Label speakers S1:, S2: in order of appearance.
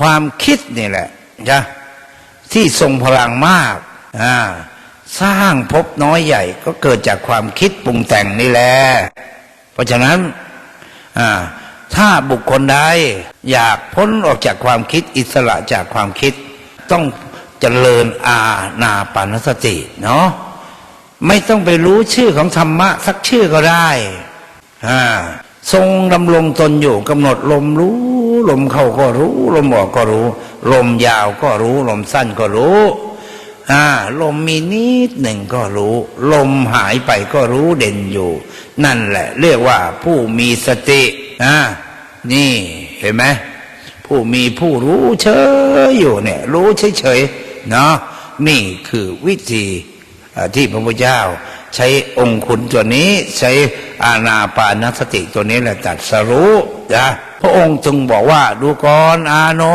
S1: ความคิดนี่แหละนะที่ทรงพลังมากอ่าสร้างภพน้อยใหญ่ก็เกิดจากความคิดปรุงแต่งนี่แหละเพราะฉะนั้นอ่าถ้าบุคคลใดอยากพ้นออกจากความคิดอิสระจากความคิด ต้องเจริญอาณาปานสติเนาะไม่ต้องไปรู้ชื่อของธรรมะ สักชื่อก็ได้อ่า ทรงดำรงตนอยู่กำหนดลมรู้ ลมเข้าก็รู้ ลมออกก็รู้ ลมยาวก็รู้ ลมสั้นก็รู้อ่าลมมีนิดหนึ่งก็รู้ ลมหายไปก็รู้เด่นอยู่ นั่นแหละ เรียกว่าผู้มีสติอ่านี่เห็นไหมผู้มีผู้รู้เฉยอยู่เนี่ย รู้เฉยๆเนาะนี่คือวิธีที่พระพุทธเจ้า ใช้องค์ขุนตัวนี้ใช้ อาณาปานสติตัวนี้แหละตัดสรู้นะพระองค์จึงบอกว่าดูก่อนอานนท์